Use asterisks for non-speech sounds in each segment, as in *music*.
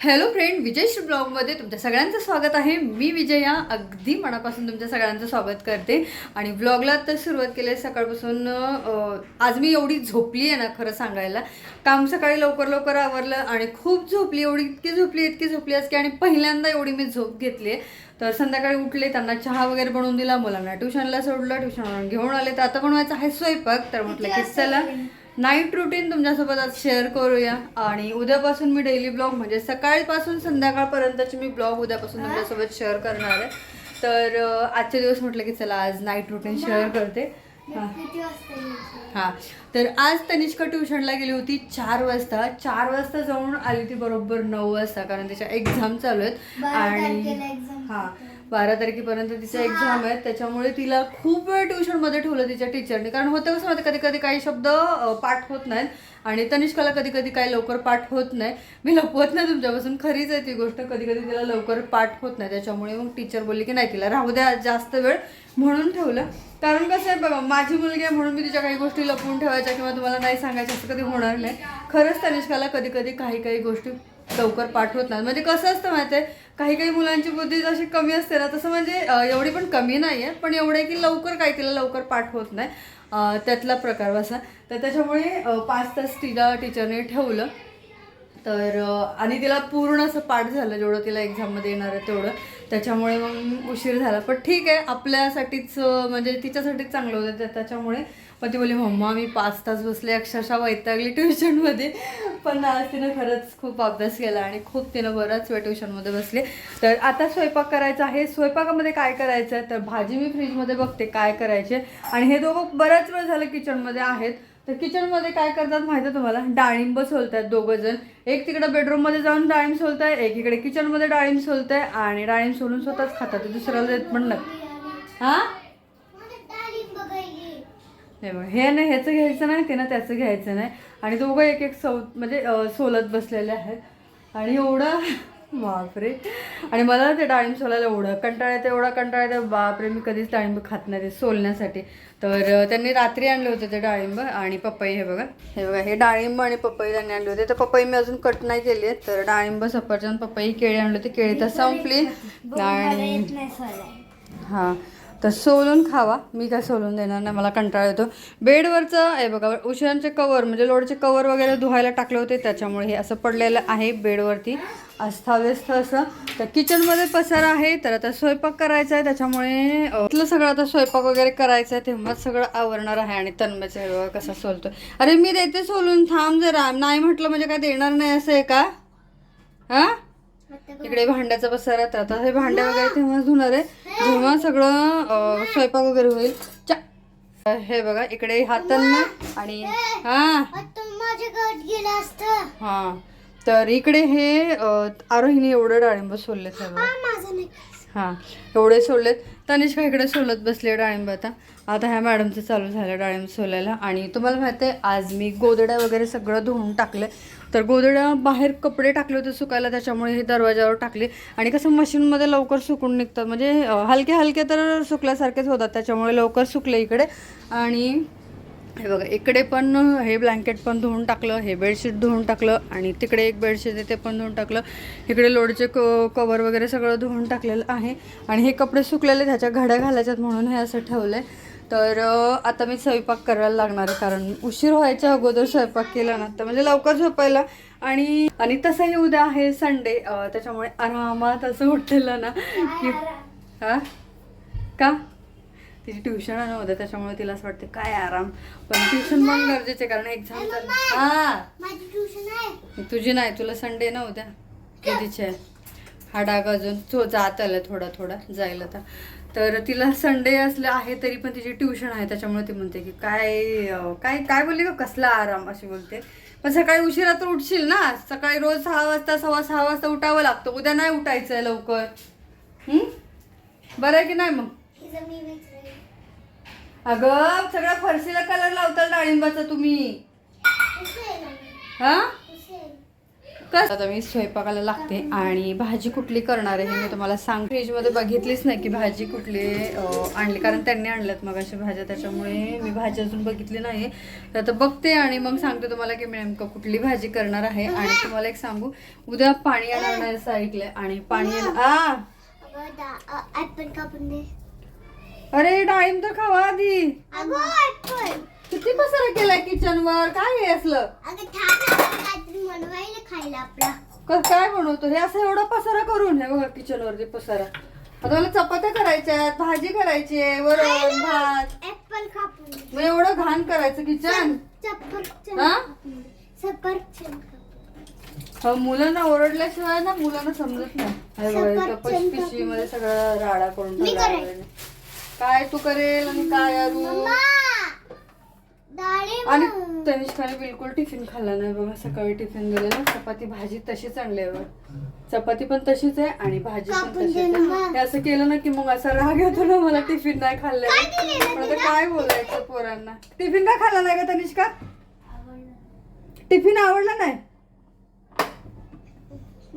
Hello friend विजयश्री ब्लॉगमध्ये तुमच्या सगळ्यांचं स्वागत आहे. मी विजया अगदी मनापासून तुमच्या सगळ्यांचं स्वागत करते. आणि ब्लॉगला तर सुरुवात केली आहे सकाळपासून आज मी एवढी झोपली आहे ना खरं सांगायला. काम सकाळी लवकर लवकर आवरलं आणि खूप झोपली एवढी इतकी झोपली इतकी झोपली आज की आणि पहिल्यांदा एवढी मी झोप घेतली आहे. तर संध्याकाळी उठले त्यांना चहा वगैरे बनवून दिला मुलांना ट्युशनला सोडलं ट्युशनवरून घेऊन आले. तर आता बनवायचं आहे स्वयंपाक तर म्हटलं की चला. नाईट रुटीन तुमच्यासोबत आज शेअर करूया. आणि उद्यापासून मी डेली ब्लॉग म्हणजे सकाळपासून संध्याकाळपर्यंतचे मी ब्लॉग उद्यापासून तुमच्यासोबत शेअर करणार आहे. तर आजचे दिवस म्हटलं की चला आज नाईट रुटीन शेअर करते. हां? हा. तर आज तनिष्का ट्युशनला गेली होती चार वाजता. चार वाजता जाऊन आली ती बरोबर नऊ वाजता कारण त्याच्या एक्झाम चालू आहेत. आणि हा. बारा तारखेपर्यंत तिचा एक्झाम आहे. त्याच्यामुळे तिला खूप वेळ ट्युशनमध्ये ठेवलं तिच्या टीचरने कारण होतं कसं माहिती कधी कधी काही शब्द पाठ होत नाहीत. आणि तनिष्काला कधी कधी काही लवकर पाठ होत नाही. मी लपवत नाही तुमच्यापासून. खरीच आहे ती गोष्ट. कधी कधी तिला लवकर पाठ होत नाही. त्याच्यामुळे मग टीचर बोलली की नाही तिला राहू द्या जास्त वेळ. म्हणून ठेवलं. कारण कसं आहे बघा माझी मुलगी आहे म्हणून मी तिच्या काही गोष्टी लपवून ठेवायच्या किंवा तुम्हाला नाही सांगायच्या असं कधी होणार नाही. खरंच तनिष्काला कधी कधी काही काही गोष्टी लवकर पाठवत नाही म्हणजे कसं असतं माहिती आहे काही काही मुलांची बुद्धी जशी कमी असते ना तसं म्हणजे एवढी पण कमी नाही आहे पण एवढं आहे की लवकर काही तिला लवकर पाठवत नाही. त्यातला प्रकार असा. तर त्याच्यामुळे पाच तास तिला टीचरने ठेवलं. तर आणि तिला पूर्ण असं पाठ झालं जेवढं तिला एक्झाममध्ये येणार आहे तेवढं. त्याच्यामुळे मग उशीर झाला. पण ठीक आहे आपल्यासाठीच म्हणजे तिच्यासाठीच चांगलं होतं. त्या- त्याच्यामुळे पण ती बोलली मम्मा मी पाच तास बसले अक्षरशः वैतागली ट्युशनमध्ये. पण आज तिनं खरंच खूप अभ्यास केला आणि खूप तिनं बराच वेळ ट्युशनमध्ये बसले. तर आता स्वयंपाक करायचा आहे. स्वयंपाकामध्ये काय करायचं आहे? तर भाजी मी फ्रीजमध्ये बघते काय करायचे. आणि हे दोघं बराच वेळ झालं किचनमध्ये आहेत. तर किचनमध्ये काय करतात माहिती आहे तुम्हाला? डाळिंब सोलतात दोघं जण. एक तिकडे बेडरूममध्ये जाऊन डाळिंब सोलताय एक इकडे किचनमध्ये डाळिंब सोलताय आणि डाळिंब सोलून स्वतःच खातात. दुसऱ्याला देत पण नाही हां? हे बघ हे नाही ह्याचं घ्यायचं नाही ते ना त्याचं घ्यायचं नाही. आणि दोघं एक एक सौ म्हणजे सोलत बसलेले आहेत. आणि एवढं बापरे. आणि मला ते डाळिंब सोलायला एवढं कंटाळा येतं एवढा कंटाळा येतं बापरे मी कधीच डाळिंब खात नाही ते सोलण्यासाठी. तर त्यांनी रात्री आणले होते ते डाळिंब आणि पपई हे बघा. हे बघा हे डाळिंब आणि पपई त्यांनी आणले होते. तर पपई मी अजून कट नाही केली आहे तर डाळिंब सफरचंद पपई केळी आणले होते. केळी तर संपली. आणि. हां. तर सोलून खावा. मी काय सोलून देणार नाही मला कंटाळा येतो. बेडवरचं आहे बघा उशिरांचे कवर म्हणजे लोडचे कवर वगैरे धुवायला टाकले होते त्याच्यामुळे हे असं पडलेलं आहे बेडवरती. अस्ताव्यस्त असं. तर किचनमध्ये पसार आहे तर आता स्वयंपाक करायचा आहे त्याच्यामुळे इथलं सगळं आता स्वयंपाक वगैरे करायचं आहे तेव्हाच सगळं आवरणार आहे आणि तन्मयचा हे कसा सोलतो अरे मी देते सोलून थांब जरा. नाही म्हटलं म्हणजे काय देणार नाही असं आहे का? हां? इकडे भांड्याचा पसारा तर आता हे भांडे वगैरे तेव्हा धुणार आहे. जेव्हा सगळं स्वयंपाक वगैरे होईल चा. हे बघा इकडे हातांना आणि हा. हा. तर इकडे हे आरोहीने एवढं डाळिंब सोडले हे बघा. हां एवढे सोडलेत. तनिष्का इकडे सोलत बसले डाळिंब आता. आता ह्या मॅडमचं चालू झालं डाळिंब सोलायला. आणि तुम्हाला माहिती आहे आज मी गोदड्या वगैरे सगळं धुवून टाकलं. तर गोदड्या बाहेर कपडे टाकले होते सुकायला त्याच्यामुळे हे दरवाजावर टाकले. आणि कसं मशीनमध्ये लवकर सुकून निघतात म्हणजे हलके हलके तर सुकल्यासारखेच होतात त्याच्यामुळे लवकर सुकले इकडे. आणि हे बघा इकडे पण हे ब्लँकेट पण धुवून टाकलं हे बेडशीट धुवून टाकलं आणि तिकडे एक बेडशीट आहे ते पण धुवून टाकलं. इकडे लोडचे क कवर वगैरे सगळं धुवून टाकलेलं आहे आणि हे कपडे सुकलेले ह्याच्या घड्या घालायच्यात म्हणून हे असं ठेवलं आहे तर आता मी स्वयंपाक करायला लागणार आहे कारण उशीर व्हायच्या अगोदर स्वयंपाक केला ना तर म्हणजे लवकर झोपायला. आणि आणि तसंही उद्या आहे संडे त्याच्यामुळे आरामात असं उठलेलं ना की हा? का? तिची ट्युशन उद्या त्याच्यामुळे तिला असं वाटते काय आराम. पण ट्युशन पण गरजेचे कारण एक्झाम हा. तुझी नाही तुला संडे ना उद्या कधीची? आहे हा डाग अजून तो जात आला थोडा थोडा जाईल आता. तर तिला संडे असलं आहे तरी पण तिची ट्युशन आहे त्याच्यामुळे ती म्हणते की काय काय काय बोलली का कसला आराम? अशी बोलते. पण सकाळी उशिरा तर उठशील ना. सकाळी रोज सहा वाजता सव्वा सहा वाजता उठावं लागतं. उद्या नाही उठायचं आहे लवकर? बरं आहे की नाही मग. अगं सगळ्या फरशीला कलर लावताल डाळिंबाचा तुम्ही. हा? हुसेन. कस आता मी स्वयंपाकाला लागते आणि भाजी कुठली करणार आहे हे मी तुम्हाला सांग फ्रीजमध्ये बघितलीच नाही की भाजी कुठली आणली. कारण त्यांनी आणल्यात मग अशा भाज्या त्याच्यामुळे मी भाजी अजून बघितली नाही तर आता बघते आणि मग सांगते तुम्हाला की मी नेमकं कुठली भाजी करणार आहे. आणि तुम्हाला एक सांगू उद्या पाणी येणार नाही असं ऐकलंय. आणि पाणी आ! अरे डाळिंब तर खावा आधी. अगं किती पसारा केलाय किचन वर? काय आहे असलं? अगं थांब ना, मला काहीतरी बनवायला खायला आपला. क- काय बनवतो? हे असं एवढा पसारा करून हे बघा किचन वरती पसारा. आता मला चपात्या करायच्या आहेत भाजी करायची आहे वरण भात. ऍपल कापून. दे मग एवढं घाण करायचं किचन सफरचंद हा? कापून. दे. सफरचंद कापून. हो, मुलांना ओरडल्याशिवाय ना मुलांना समजत नाही. हे बघा, इथं सफरचंद पिशवी मध्ये सगळं राडा करून मी ठेवला करेन. आहे. काय तू करेल आणि काय अरू? आणि तनिष्काने बिलकुल टिफिन खाल्ला नाही बघा. सकाळी टिफिन दिलेला चपाती भाजी तशीच आणली आहे बघ. चपाती पण तशीच आहे आणि भाजी पण तशीच आहे. ना. हे असं केलं ना की मग असा राग येतो ना मला टिफिन नाही काय खाल्लं पण आता? काय बोलायचं पोरांना? टिफिन का खाल्ला नाही का तनिष्का? टिफिन आवडला नाही?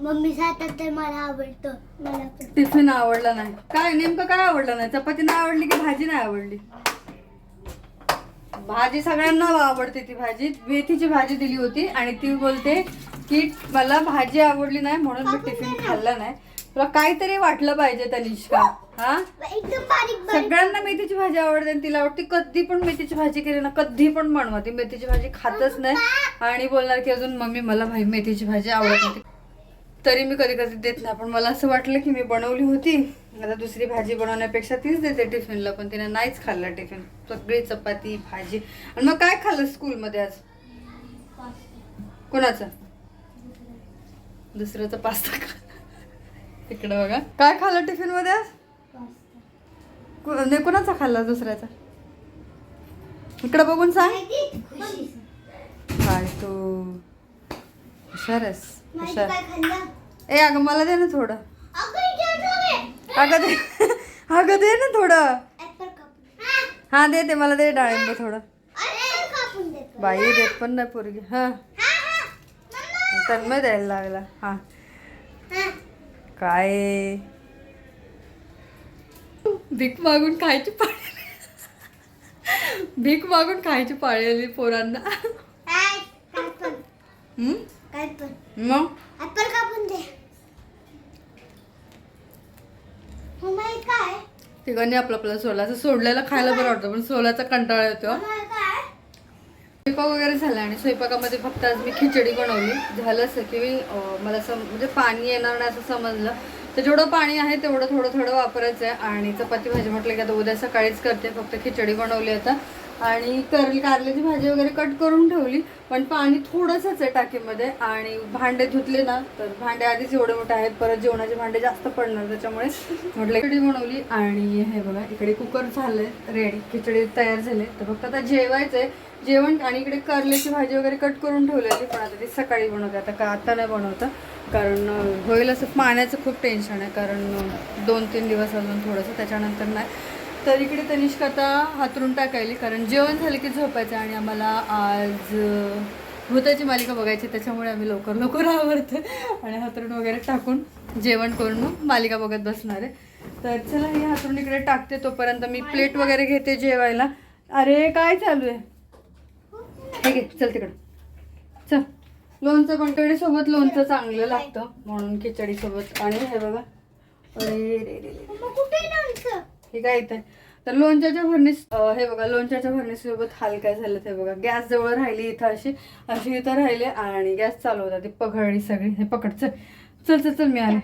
मम्मी सांगतात तर मला आवडतं मला पण. टिफिन आवडला नाही. काय नेमकं काय आवडलं नाही? चपाती नाही आवडली की भाजी नाही आवडली? भाजी सगळ्यांना आवडते ती भाजी. मेथीची भाजी दिली होती आणि ती बोलते की मला भाजी आवडली नाही म्हणून मी टिफिन खाल्ला. नाही. तुला काहीतरी वाटलं पाहिजे तनिष्का हा? एकदम बारीक बारीक. सगळ्यांना मेथीची भाजी आवडते आणि तिला आवडते कधी पण मेथीची भाजी केली ना कधी पण बनवा ती मेथीची भाजी खातच नाही. आणि बोलणार की अजून मम्मी मला भाई मेथीची भाजी आवडत नाही तरी मी कधी कधी देत नाही. पण मला असं वाटलं की मी बनवली होती. आता दुसरी भाजी बनवण्यापेक्षा तीच देते टिफिनला पण तिने नाहीच खाल्ला टिफिन. सगळी चपाती भाजी. आणि मग काय खाल्लं स्कूलमध्ये आज? कोणाचं? दुसऱ्याचा पास्ता खा. इकडं बघा. काय खाल्लं टिफिनमध्ये आज नाही कोणाचा खाल्ला दुसऱ्याचा? इकडं बघून सांग. काय तू. हुशार आहेस. ए अगं मला दे ना थोडं. अगं दे. अगं दे ना थोडं. हा. हा दे ते मला दे डाळिंब थोडं. बाई देत पण नाही पोरगी. हा. तन्मय द्यायला लागला. हा. हा. काय? भीक मागून खायची पाळी भीक मागून खायची पाळी आली पोरांना काय पण. मग? ऍपल कापून दे. मम्मा हे काय? तिघांनी आपलं आपलं सोलाचं सोडलेलं खायला बरं वाटतं पण सोलाचा कंटाळा येतो. मम्मा हे काय? स्वयंपाक वगैरे झाला आणि स्वयंपाकामध्ये फक्त आज मी खिचडी बनवली. झालं असं की मी अं, मला सम म्हणजे पाणी येणार नाही असं समजलं. तर जेवढं पाणी आहे तेवढं थोडं थोडं वापरायचं आहे आणि चपाती भाजी म्हटलं की आता उद्या सकाळीच करते फक्त खिचडी बनवली आता. आणि कर कारल्याची भाजी वगैरे कट करून ठेवली पण पाणी थोडंसंच आहे टाकीमध्ये आणि भांडे धुतले ना तर भांडे आधीच एवढे मोठे आहेत परत जेवणाचे भांडे जास्त पडणार त्याच्यामुळे म्हटलं खिचडी बनवली आणि हे बघा इकडे कुकर झालंय रेडी खिचडी तयार झाले. तर फक्त आता जेवायचंय. जेवण आणि इकडे कारल्याची भाजी वगैरे कट करून ठेवलेली पण आता ती सकाळी बनवते. आता का आता नाही बनवता कारण होईल असं पाण्याचं खूप टेन्शन आहे कारण दोन तीन दिवस अजून थोडंसं त्याच्यानंतर नाही. तर इकडे तनिष्क आता हातरून टाकायली कारण जेवण झालं की झोपायचं आणि आम्हाला आज भूताची मालिका बघायची त्याच्यामुळे आम्ही लवकर लवकर आवडतो आणि हातरून वगैरे टाकून जेवण करून मालिका बघत बसणार आहे. तर चला ही हातरून इकडे टाकते तोपर्यंत मी प्लेट वगैरे घेते जेवायला. अरे काय चालू आहे? हे घे चल तिकडं. चल. लोणचं पण कडे सोबत लोणचं चांगलं लागतं म्हणून खिचडी सोबत आणि हे बघा. अरे हे काय इथे. तर लोणच्याच्या अं, हे बघा लोणच्याच्या भरणीसोबत हाल काय झालं ते बघा. गॅस जवळ राहिली इथं अशी. अशी इथं राहिले आणि गॅस चालू होता. ती पघळली सगळी. हे पकड. चल. चल चल चल मी आले.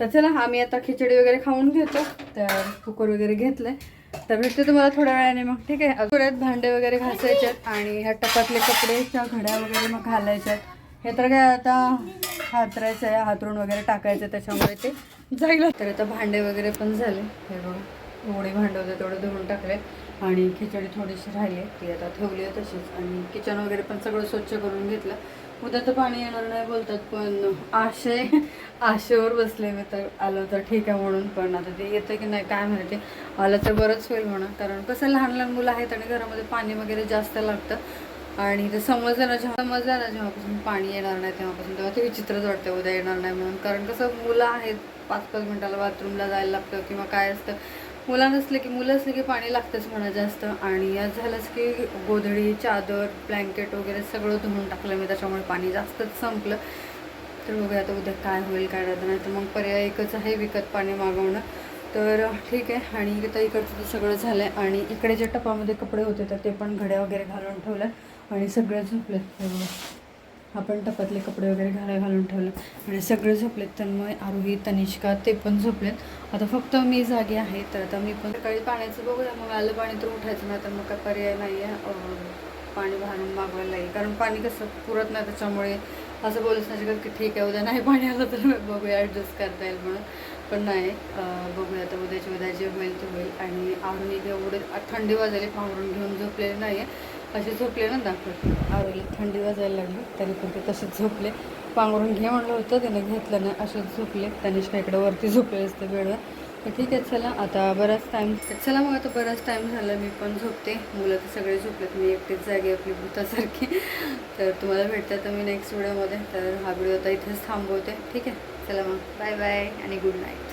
तर चला आम्ही आता खिचडी वगैरे खाऊन घेतो. तर कुकर वगैरे घेतलंय. तर भेटते तुम्हाला थोड्या वेळाने मग. ठीक आहे. अजून भांडे वगैरे घासायच्यात आणि ह्या टपातले कपडेच्या घड्या वगैरे मग घालायच्यात हे तर काय आता हातरायचं आहे. हातरून वगैरे टाकायचं त्याच्यामुळे ते. जाईल तर आता भांडे वगैरे पण झाले. हे बघा थोडे भांडे होते तेवढे धुवून टाकले. आणि खिचडी थोडीशी राहिली. ती आता ठेवली आहे तशीच. आणि किचन वगैरे पण सगळं स्वच्छ करून घेतलं. उद्या तर पाणी येणार नाही बोलतात पण आशे आशेवर बसले मी तर. आलं तर ठीक आहे म्हणून पण आता ते येतं की नाही काय माहिती. आलं तर बरंच होईल म्हणा कारण कसं लहान लहान मुलं आहेत आणि घरामध्ये पाणी वगैरे जास्त लागतं आणि ते समजलं ना जेव्हा समजलं ना जेव्हापासून पाणी येणार नाही तेव्हापासून तेव्हा ते विचित्रच वाटतं उद्या येणार नाही म्हणून. कारण कसं मुलं आहेत पाच पाच मिनिटाला बाथरूमला जायला लागतं किंवा काय असतं. मुलं नसले की मुलं असले की पाणी लागतंच म्हणा जास्त. आणि आज झालंच की गोधडी चादर ब्लँकेट वगैरे सगळं धुवून टाकलं मी त्याच्यामुळे पाणी जास्तच संपलं. तर बघूया आता उद्या काय होईल काय राहतं नाही तर मग पर्याय एकच आहे विकत पाणी मागवणं. तर ठीक आहे आणि आता इकडचं तर सगळं झालं आहे आणि इकडे जे टपामध्ये कपडे होते तर ते पण घड्या वगैरे घालून ठेवलं आणि सगळे झोपलेत आपण टपातले कपडे वगैरे घाला घालून ठेवले आणि सगळे झोपलेत तन्मय आरोही तनिष्का ते पण झोपलेत. आता फक्त मी जागी आहे तर आता मी पण सकाळी पाण्याचं बघूया. मग आलं पाणी तर उठायचं नाही तर मग काय पर्याय नाही आहे पाणी भारून मागवायला लागेल कारण पाणी कसं पुरत नाही त्याच्यामुळे. असं बोलूच नाही शकत की ठीक आहे उद्या नाही पाणी आलं तर *laughs* बघूया ॲडजस्ट करता येईल म्हणून. पण नाही बघूया आता उद्याच्या उद्या जे होईल ते होईल. आणि आवरून एवढे थंडी वाजायला पांघरून घेऊन झोपलेले नाही आहे असे झोपले ना दाखवत. आवडले थंडी वाजायला लागली तरी पण ते तसेच झोपले. पांघरून घे म्हणलं होतं त्याने घेतलं नाही असेच झोपले. तनिष्का इकडं वरती झोपले असते बेडवर तर ठीक आहे चला आता बराच टाईम चला मग आता बराच टाईम झाला मी पण झोपते. मुलं तर सगळे झोपलेत मी एकटीच जागी आपली भूतासारखी. तर तुम्हाला भेटतं तर मी नेक्स्ट व्हिडिओमध्ये तर हा व्हिडिओ आता इथेच थांबवते. ठीक आहे चला मग. बाय बाय आणि गुड नाईट